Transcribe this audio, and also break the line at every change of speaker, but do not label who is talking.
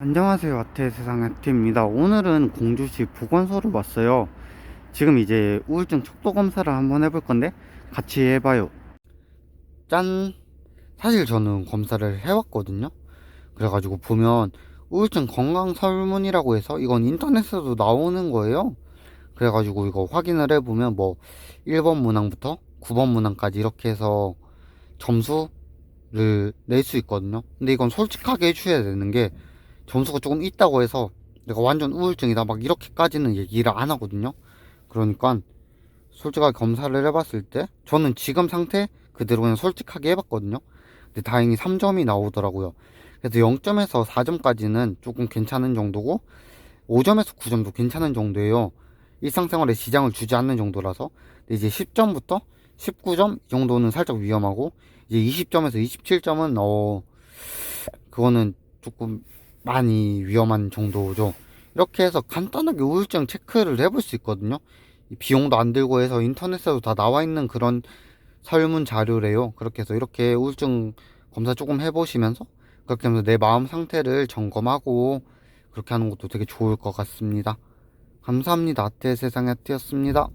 안녕하세요. 아트의 세상 아트입니다. 오늘은 공주시 보건소를 왔어요. 지금 이제 우울증 척도 검사를 한번 해볼 건데 같이 해봐요. 짠! 사실 저는 검사를 해왔거든요. 그래가지고 보면 우울증 건강 설문이라고 해서 이건 인터넷에도 나오는 거예요. 그래가지고 이거 확인을 해보면 뭐 1번 문항부터 9번 문항까지 이렇게 해서 점수를 낼 수 있거든요. 근데 이건 솔직하게 해줘야 되는 게 점수가 조금 있다고 해서 내가 완전 우울증이다 막 이렇게까지는 얘기를 안 하거든요. 그러니까 솔직하게 검사를 해봤을 때 저는 지금 상태 그대로 그냥 솔직하게 해봤거든요. 근데 다행히 3점이 나오더라고요. 그래서 0점에서 4점까지는 조금 괜찮은 정도고 5점에서 9점도 괜찮은 정도예요. 일상생활에 지장을 주지 않는 정도라서 근데 이제 10점부터 19점 이 정도는 살짝 위험하고 이제 20점에서 27점은 어 그거는 조금 많이 위험한 정도죠. 이렇게 해서 간단하게 우울증 체크를 해볼 수 있거든요. 이 비용도 안 들고 해서 인터넷에도 다 나와 있는 그런 설문 자료래요. 그렇게 해서 이렇게 우울증 검사 조금 해보시면서 그렇게 하면서 내 마음 상태를 점검하고 그렇게 하는 것도 되게 좋을 것 같습니다. 감사합니다. 아트의 세상의 아트였습니다.